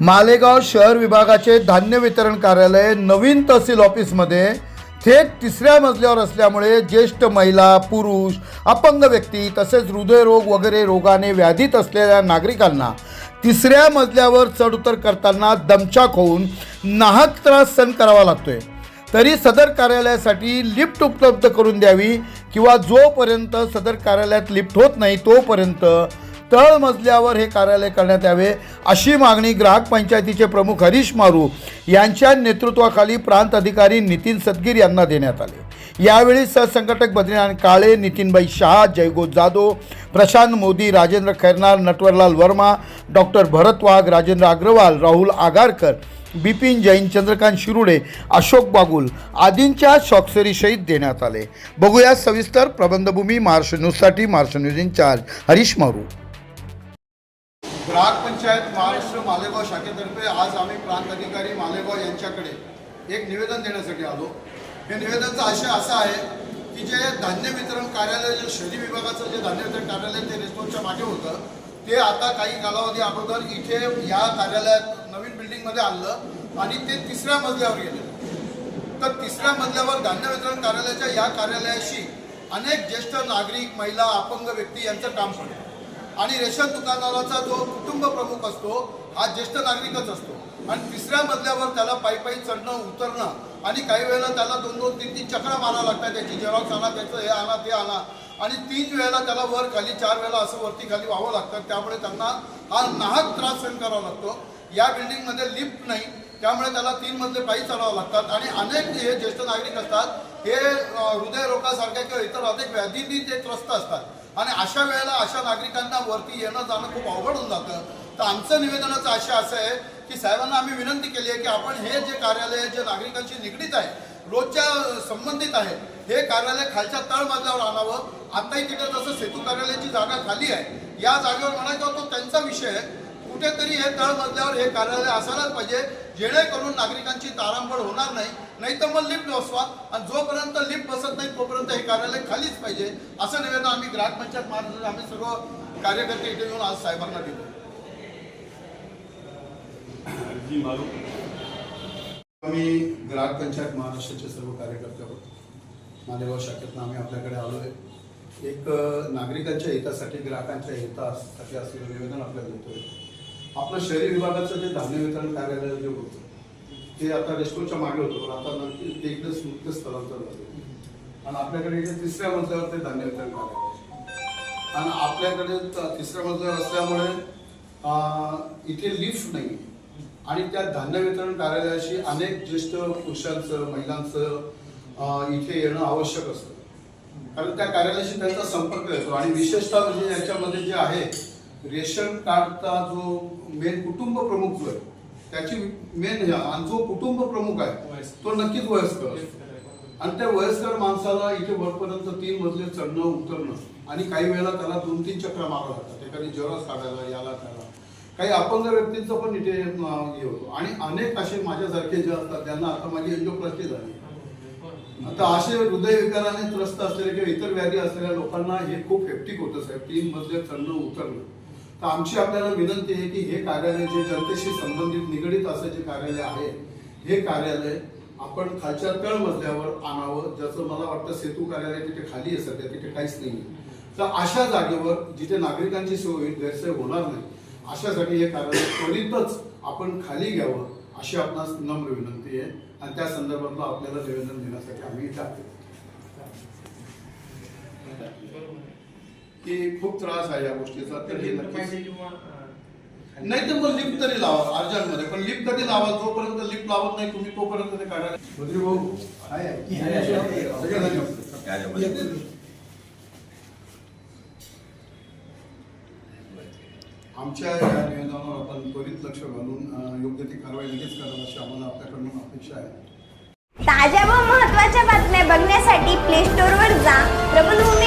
मालेगाव शहर विभागाचे धान्य वितरण कार्यालय नवीन तहसील ऑफिसमध्ये थेट तिसऱ्या मजल्यावर असल्यामुळे ज्येष्ठ महिला पुरुष अपंग व्यक्ती तसेच हृदयरोग वगैरे रोगाने व्याधीत असलेल्या नागरिकांना तिसऱ्या मजल्यावर चढउतर करताना दमचाक होऊन नाहक त्रास सहन करावा लागतोय. तरी सदर कार्यालयासाठी लिफ्ट उपलब्ध करून द्यावी किंवा जोपर्यंत सदर कार्यालयात लिफ्ट होत नाही तोपर्यंत तळ मजल्यावर हे कार्यालय करण्यात यावे अशी मागणी ग्राहक पंचायतीचे प्रमुख हरीश मारू यांच्या नेतृत्वाखाली प्रांत अधिकारी नितीन सदगीर यांना देण्यात आले. यावेळी सहसंघटक बद्रीनाथ काळे नितीनबाई शहा जयगो जाधव प्रशांत मोदी राजेंद्र खैरनार नटवरलाल वर्मा डॉक्टर भरत वाघ राजेंद्र अग्रवाल राहुल आगारकर बिपिन जैन चंद्रकांत शिरुडे अशोक बागुल आदींच्या स्वाक्षरी देण्यात आले. बघूया सविस्तर प्रबंधभूमी महाराष्ट्र न्यूजसाठी महाराष्ट्र न्यूज इन्चार्ज हरीश मारू. ग्राहक पंचायत महाराष्ट्र मालेगाव शाखेतर्फे आज आम्ही प्रांत अधिकारी मालेगाव यांच्याकडे एक निवेदन देण्यासाठी आलो. हे निवेदनचा आशय असा आहे की जे धान्य वितरण कार्यालय जे शहरी विभागाचं जे धान्य वितरण कार्यालय ते रेस्टॉरंटच्या मागे होतं ते आता काही कालावधी अगोदर इथे या कार्यालयात नवीन बिल्डिंगमध्ये आणलं आणि ते तिसऱ्या मजल्यावर गेले. तर तिसऱ्या मजल्यावर धान्य वितरण कार्यालयाच्या या कार्यालयाशी अनेक ज्येष्ठ नागरिक महिला अपंग व्यक्ती यांचं काम पडलं. आणि रेशन दुकानदाराचा जो कुटुंब प्रमुख असतो हा ज्येष्ठ नागरिकच असतो. आणि तिसऱ्या मजल्यावर त्याला पायी पायी चढणं उतरणं आणि काही वेळेला त्याला दोन दोन तीन तीन चक्रा मारा लागतात त्याची झेरॉक्स आणा त्याचं हे आणा ते आणा. आणि तीन वेळेला त्याला वर खाली चार वेळेला असं वरती खाली व्हावं लागतं. त्यामुळे त्यांना हा नाहक त्रास सहन करावा लागतो. या बिल्डिंगमध्ये लिफ्ट नाही. त्यामुळे त्याला तीन मजले पायी चढावं लागतात. आणि अनेक हे ज्येष्ठ नागरिक असतात हे हृदयरोगासारख्या किंवा इतर अनेक व्याधींनी ते त्रस्त असतात. आणि अशा वेळेला अशा नागरिकांना वरती येणं जाणं खूप अवघड होऊन जातं. तर आमचं निवेदनाचं आशय असं आहे की साहेबांना आम्ही विनंती केली आहे की आपण हे जे कार्यालय जे नागरिकांशी निगडीत आहे रोजच्या संबंधित आहे हे कार्यालय खालच्या तळमजल्यावर आणावं. आताही तिथे जसं सेतू कार्यालयाची जागा खाली आहे या जागेवर म्हणायचा तो त्यांचा विषय आहे. कुठेतरी हे तळमजल्यावर हे कार्यालय असायलाच पाहिजे. जेणेकरून नागरिकांची तारांबळ होणार नाही नाही तर मग लिफ्ट बसवा आणि जोपर्यंत लिफ्ट बसत नाही तोपर्यंत हे कार्यालय खालीच पाहिजे. असं निवेदन आम्ही ग्राहक पंचायत महाराष्ट्र आम्ही सर्व कार्यकर्ते इथे येऊन आज साहेबांना दिलो. आम्ही ग्राहक पंचायत महाराष्ट्राचे सर्व कार्यकर्ते आहोत. मालेगाव शाखेतनं आम्ही आपल्याकडे आलो आहे. एक नागरिकांच्या हितासाठी ग्राहकांच्या हितासाठी असलेलं निवेदन आपल्याला देतोय. आपलं शहरी विभागाचं जे धान्य वितरण कार्यालय जे होतं ते आता रेस्टोरंटच्या मागे होतं पण आता नक्की ते इकडे मुक्त स्थलांतर झालं. आणि आपल्याकडे इथे तिसऱ्या मजल्यावर ते धान्य वितरण कार्यालय आणि आपल्याकडे तिसऱ्या मजल्यावर असल्यामुळे इथे लिफ्ट नाही. आणि त्या धान्य वितरण कार्यालयाशी अनेक ज्येष्ठ पुरुषांचं महिलांचं इथे येणं आवश्यक असतं. कारण त्या कार्यालयाशी त्यांचा संपर्क येतो. आणि विशेषतः म्हणजे याच्यामध्ये जे आहे रेशन कार्डचा जो मेन कुटुंब प्रमुख जो आहे त्याची मेन आणि जो कुटुंब प्रमुख आहे तो नक्कीच वयस्कर आणि त्या वयस्कर माणसाला इथे वरपर्यंत तीन मजले चढणं उतरणं आणि काही वेळेला त्याला दोन तीन चक्र मारावं लागतात. एखादी जरस काढायला याला त्याला. काही अपंग व्यक्तींचं पण इथे हे होतो. आणि अनेक असे माझ्यासारखे जे असतात त्यांना आता माझी एन्जिओप्लास्टी झाली. आता असे हृदयविकाराने त्रस्त असलेले किंवा इतर व्याधी असलेल्या लोकांना हे खूप हेक्टिक होतं साहेब. तीन मजले चढणं उतरणं. तर आमची आपल्याला विनंती आहे की हे कार्यालय जे जनतेशी संबंधित निगडीत असं जे कार्यालय आहे हे कार्यालय आपण खालच्या तळ मजल्यावर आणावं. ज्याचं मला वाटतं सेतू कार्यालय तिथे खाली आहे सध्या तिथे काहीच नाही तर अशा जागेवर जिथे नागरिकांची सोय होईल गैरसोय होणार नाही अशासाठी हे कार्यालय त्वरितच आपण खाली घ्यावं अशी आपणास नम्र विनंती आहे. आणि त्या संदर्भातलं आपल्याला निवेदन देण्यासाठी आम्ही इथे की खूप त्रास आहे या गोष्टीचा तर हे नक्कीच नाही तर मग लिफ्ट तरी लावा अर्जंटमध्ये. पण लिफ्ट कधी लावा जोपर्यंत लिफ्ट लावत नाही तुम्ही तोपर्यंत ते काढा. बद्री भाऊ आमच्या या निवेदनावर आपण त्वरित लक्ष घालून योग्य ती कारवाई लगेच करावी अशी आम्हाला आपल्याकडून अपेक्षा आहे. ताज्या व महत्त्वाच्या बातम्या बघण्यासाठी प्ले स्टोअरवर जा. प्रबलभूमी